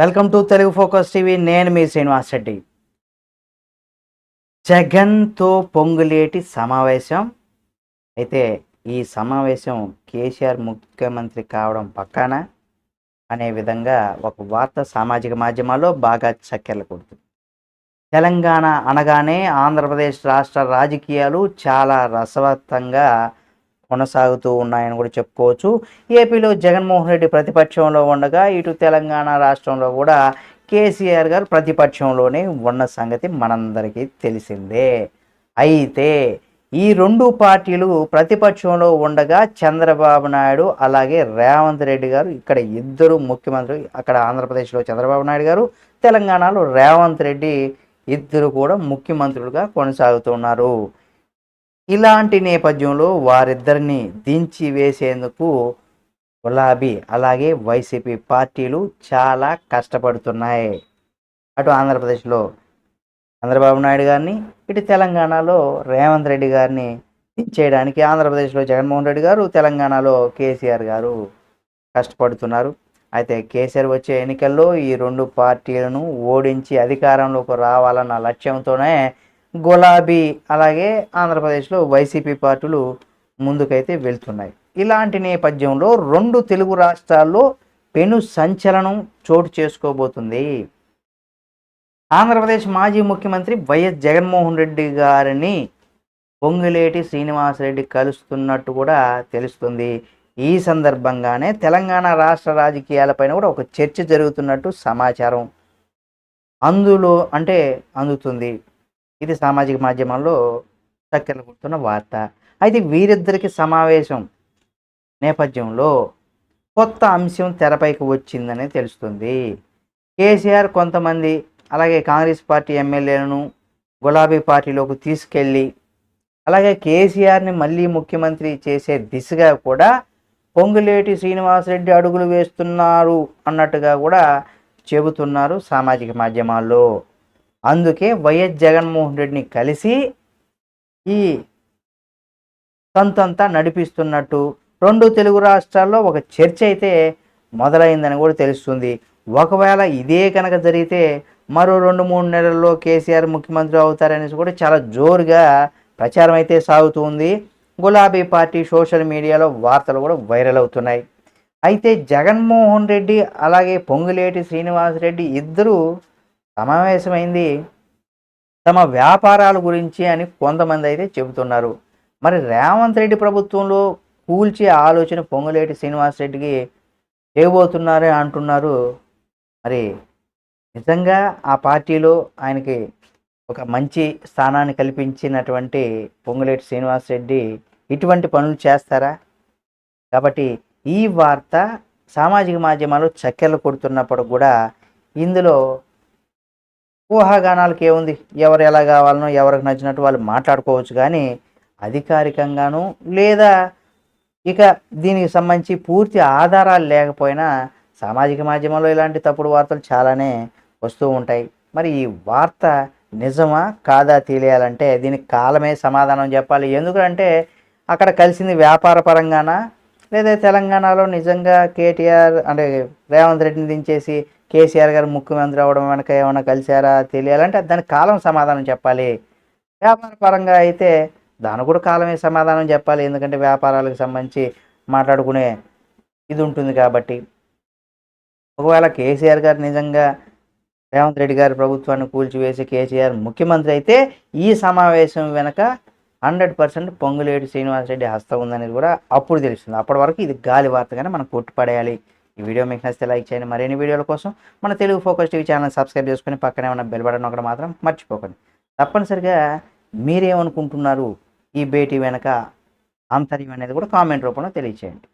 Welcome to Telugu focus TV. నేను మీ శ్రీనివాస్ రెడ్డి. జగన్తో పొంగులేటి సమావేశం. అయితే ఈ సమావేశం కేసీఆర్ ముఖ్యమంత్రి కావడం పక్కన అనే విధంగా ఒక వార్త సామాజిక మాధ్యమాల్లో బాగా చక్కెర్లు కొడుతుంది. తెలంగాణ అనగానే ఆంధ్రప్రదేశ్ రాష్ట్ర రాజకీయాలు చాలా రసవత్తంగా కొనసాగుతూ ఉన్నాయని కూడా చెప్పుకోవచ్చు. ఏపీలో జగన్మోహన్ రెడ్డి ప్రతిపక్షంలో ఉండగా ఇటు తెలంగాణ రాష్ట్రంలో కూడా కేసీఆర్ గారు ప్రతిపక్షంలోనే ఉన్న సంగతి మనందరికీ తెలిసిందే. అయితే ఈ రెండు పార్టీలు ప్రతిపక్షంలో ఉండగా చంద్రబాబు నాయుడు అలాగే రేవంత్ రెడ్డి గారు ఇక్కడ ఇద్దరు ముఖ్యమంత్రి అక్కడ ఆంధ్రప్రదేశ్లో చంద్రబాబు నాయుడు గారు తెలంగాణలో రేవంత్ రెడ్డి ఇద్దరు కూడా ముఖ్యమంత్రులుగా కొనసాగుతున్నారు. ఇలాంటి నేపథ్యంలో వారిద్దరిని దించి వేసేందుకు గులాబీ అలాగే వైసీపీ పార్టీలు చాలా కష్టపడుతున్నాయి. అటు ఆంధ్రప్రదేశ్లో చంద్రబాబు నాయుడు గారిని ఇటు తెలంగాణలో రేవంత్ రెడ్డి గారిని దించేయడానికి ఆంధ్రప్రదేశ్లో జగన్మోహన్ రెడ్డి గారు తెలంగాణలో కేసీఆర్ గారు కష్టపడుతున్నారు. అయితే కేసీఆర్ వచ్చే ఎన్నికల్లో ఈ రెండు పార్టీలను ఓడించి అధికారంలోకి రావాలన్న లక్ష్యంతోనే గులాబీ అలాగే ఆంధ్రప్రదేశ్లో వైసీపీ పార్టీలు ముందుకైతే వెళ్తున్నాయి. ఇలాంటి నేపథ్యంలో రెండు తెలుగు రాష్ట్రాల్లో పెను సంచలనం చోటు చేసుకోబోతుంది. ఆంధ్రప్రదేశ్ మాజీ ముఖ్యమంత్రి వైఎస్ జగన్మోహన్ రెడ్డి గారిని పొంగులేటి శ్రీనివాసరెడ్డి కలుస్తున్నట్టు కూడా తెలుస్తుంది. ఈ సందర్భంగానే తెలంగాణ రాష్ట్ర రాజకీయాలపైన కూడా ఒక చర్చ జరుగుతున్నట్టు సమాచారం అందులో అంటే అందుతుంది. ఇది సామాజిక మాధ్యమాల్లో చక్కెర కొడుతున్న వార్త. అయితే వీరిద్దరికి సమావేశం నేపథ్యంలో కొత్త అంశం తెరపైకి వచ్చిందని తెలుస్తుంది. కేసీఆర్ కొంతమంది అలాగే కాంగ్రెస్ పార్టీ ఎమ్మెల్యేలను గులాబీ పార్టీలోకి తీసుకెళ్ళి అలాగే కేసీఆర్ని మళ్ళీ ముఖ్యమంత్రి చేసే దిశగా కూడా పొంగులేటి శ్రీనివాసరెడ్డి అడుగులు వేస్తున్నారు అన్నట్టుగా కూడా చెబుతున్నారు సామాజిక మాధ్యమాల్లో. అందుకే వైఎస్ జగన్మోహన్ రెడ్డిని కలిసి ఈ సంతంతా నడిపిస్తున్నట్టు రెండు తెలుగు రాష్ట్రాల్లో ఒక చర్చ అయితే మొదలైందని కూడా తెలుస్తుంది. ఒకవేళ ఇదే కనుక జరిగితే మరో రెండు మూడు నెలల్లో కేసీఆర్ ముఖ్యమంత్రి అవుతారనేసి కూడా చాలా జోరుగా ప్రచారం అయితే సాగుతుంది గులాబీ పార్టీ సోషల్ మీడియాలో వార్తలు కూడా వైరల్ అవుతున్నాయి. అయితే జగన్మోహన్ రెడ్డి అలాగే పొంగులేటి శ్రీనివాసరెడ్డి ఇద్దరూ సమావేశమైంది. తమ వ్యాపారాల గురించి అని కొంతమంది అయితే చెబుతున్నారు. మరి రేవంత్ రెడ్డి ప్రభుత్వంలో కూల్చే ఆలోచన పొంగులేటి శ్రీనివాసరెడ్డికి చేయబోతున్నారే అంటున్నారు. మరి నిజంగా ఆ పార్టీలో ఆయనకి ఒక మంచి స్థానాన్ని కల్పించినటువంటి పొంగులేటి శ్రీనివాసరెడ్డి ఇటువంటి పనులు చేస్తారా? కాబట్టి ఈ వార్త సామాజిక మాధ్యమాలు చక్కెరలు కొడుతున్నప్పుడు కూడా ఇందులో ఊహాగానాలకు ఏముంది? ఎవరు ఎలా కావాలనో ఎవరికి నచ్చినట్టు వాళ్ళు మాట్లాడుకోవచ్చు కానీ అధికారికంగాను లేదా ఇక దీనికి సంబంధించి పూర్తి ఆధారాలు లేకపోయినా సామాజిక మాధ్యమంలో ఇలాంటి తప్పుడు వార్తలు చాలానే వస్తూ ఉంటాయి. మరి ఈ వార్త నిజమా? కాదా తెలియాలంటే దీనికి కాలమే సమాధానం చెప్పాలి. ఎందుకంటే అక్కడ కలిసింది వ్యాపార పరంగానా? లేదా తెలంగాణలో నిజంగా కేటీఆర్ అంటే రేవంత్ రెడ్డిని దించేసి కేసీఆర్ గారు ముఖ్యమంత్రి అవ్వడం వెనక ఏమైనా కలిశారా తెలియాలంటే దానికి కాలం సమాధానం చెప్పాలి. వ్యాపార పరంగా అయితే దాని కూడా కాలమే సమాధానం చెప్పాలి. ఎందుకంటే వ్యాపారాలకు సంబంధించి మాట్లాడుకునే ఇది ఉంటుంది కాబట్టి. ఒకవేళ కేసీఆర్ గారు నిజంగా రేవంత్ రెడ్డి గారి ప్రభుత్వాన్ని కూల్చివేసి కేసీఆర్ ముఖ్యమంత్రి అయితే ఈ సమావేశం వెనక హండ్రెడ్ పర్సెంట్ పొంగులేటి శ్రీనివాసరెడ్డి హస్తం ఉందనేది కూడా అప్పుడు తెలుస్తుంది. అప్పటి వరకు ఇది గాలి వార్తగానే మనం కొట్టుపడేయాలి ఈ వీడియో మీకు నచ్చితే లైక్ చేయండి. మరిన్ని వీడియోల కోసం మన Telugu focus TV channel subscribe చేసుకుని పక్కనే ఉన్న బెల్ బటన్ ఒకటి మాత్రం మర్చిపోకండి. తప్పనిసరిగా మీరేమనుకుంటున్నారు? ఈ భేటీ వెనక ఆంతర్యం అనేది కూడా కామెంట్ రూపంలో తెలియచేయండి.